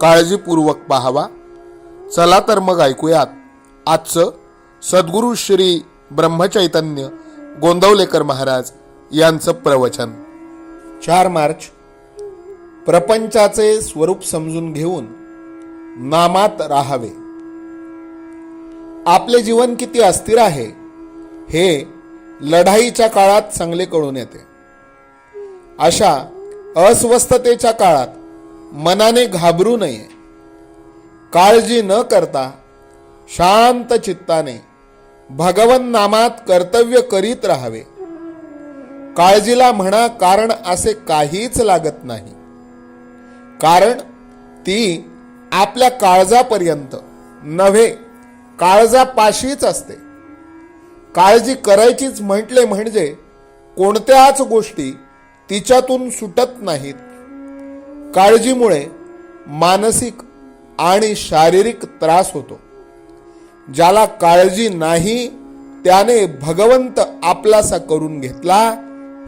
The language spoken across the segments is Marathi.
काळजीपूर्वक पाहावा. चला तर मग ऐकूयात. आजचं सद्गुरू श्री ब्रह्मचैतन्य गोंदवलेकर महाराज यांचं प्रवचन. चार मार्च. प्रपंचाचे स्वरूप समजून घेऊन नामात राहावे. आपले जीवन किती अस्थिर आहे हे लढाईच्या काळात चांगले कळून येते. अशा अस्वस्थतेच्या काळात मनाने घाबरू नये. काळजी न करता शांत चित्ताने भगवन नामात कर्तव्य करीत राहावे. काळजीला म्हणा कारण असे काहीच लागत नाही. कारण ती आपल्या काळजापर्यंत नव्हे काळजापाशीच असते. काळजी करायचीच म्हटले म्हणजे कोणत्याच गोष्टी तिच्यातून सुटत नाहीत. काळजीमुळे मानसिक आणि शारीरिक त्रास होतो. ज्याला काळजी नाही त्याने भगवंत आपलासा करून घेतला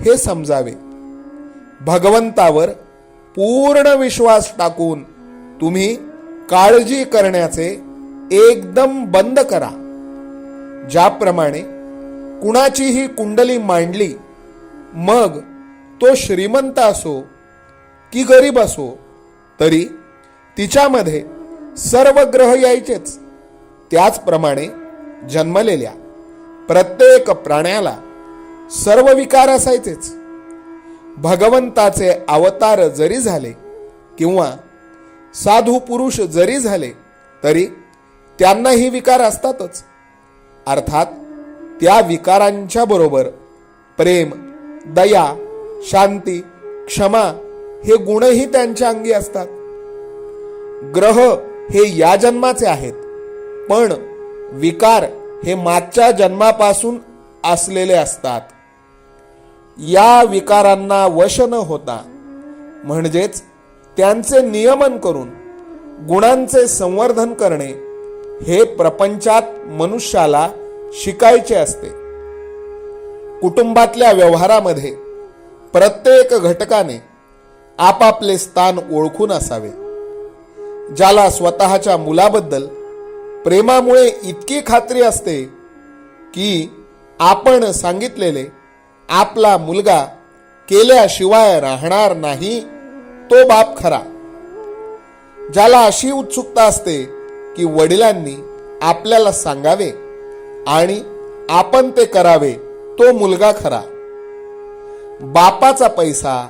हे समजावे. भगवंतावर पूर्ण विश्वास टाकून तुम्ही काळजी करण्याचे एकदम बंद करा. ज्याप्रमाणे कुणाचीही कुंडली मांडली मग तो श्रीमंत असो की गरीब असो तरी तिच्यामध्ये सर्व ग्रह यायचेच. त्याचप्रमाणे जन्मलेल्या प्रत्येक प्राण्याला सर्व विकार असायचेच. भगवंताचे अवतार जरी झाले किंवा साधू पुरुष जरी झाले तरी त्यांनाही विकार असतातच. अर्थात त्या विकारांच्या बरोबर प्रेम दया शांती क्षमा हे गुणही त्यांच्या अंगी असतात. ग्रह हे या जन्माचे आहेत पण विकार हे मागच्या जन्मापासून असलेले असतात. या विकारांना वश न होता म्हणजेच त्यांचे नियमन करून गुणांचे संवर्धन करणे हे प्रपंचात मनुष्याला शिकायचे असते. कुटुंबातल्या व्यवहारामध्ये प्रत्येक घटकाने आपापले स्थान ओळखून असावे. ज्याला स्वतःच्या मुलाबद्दल प्रेमामुळे इतकी खात्री असते की आपण सांगितलेले आपला मुलगा केल्याशिवाय राहणार नाही तो बाप खरा. ज्याला अशी उत्सुकता असते की वडिलांनी आपल्याला सांगावे आणि आपण ते करावे तो मुलगा खरा. बापाचा पैसा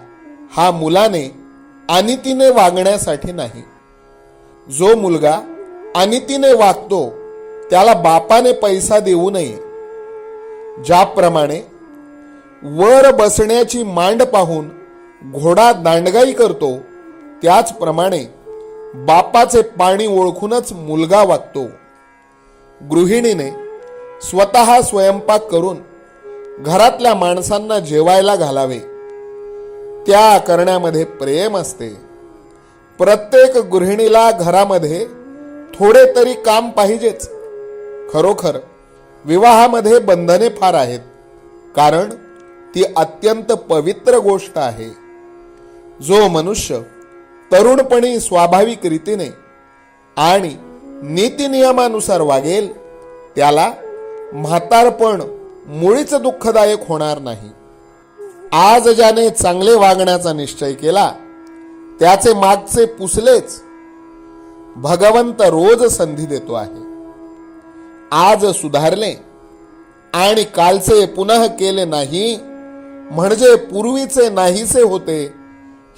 हा मुलाने अनितीने वागण्यासाठी नाही. जो मुलगा अनितीने वागतो त्याला बापाने पैसा देऊ नये. ज्याप्रमाणे वर बसण्याची मांड पाहून घोडा दांडगाई करतो त्याचप्रमाणे बापाचे पाणी ओळखूनच मुलगा वागतो. गृहिणीने स्वतः स्वयंपाक करून घरातल्या माणसांना जेवायला घालावे. त्या करण्यामध्ये प्रेम असते. प्रत्येक गृहिणीला घरामध्ये थोडे तरी काम पाहिजेच. खरोखर विवाहामध्ये बंधने फार आहेत. कारण ती अत्यंत पवित्र गोष्ट आहे. जो मनुष्य तरुणपणी स्वाभाविक रीतीने आणि नीतिनियमानुसार वागेल त्याला म्हातारपण मुळीच दुःखदायक होणार नाही. आज ज्याने चांगले वागण्याचा निश्चय केला त्याचे मागचे पुसलेच भगवंत रोज संधी देतो आहे. आज सुधारले आणि कालचे पुनः केले नाही म्हणजे पूर्वीचे नाहीसे होते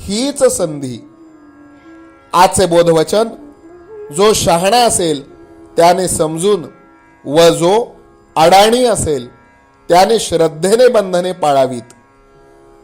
हीच संधी. आजचे बोधवचन जो शहाणा असेल त्याने समजून व जो अडाणी असेल त्याने श्रद्धेने बंधने पाळावीत.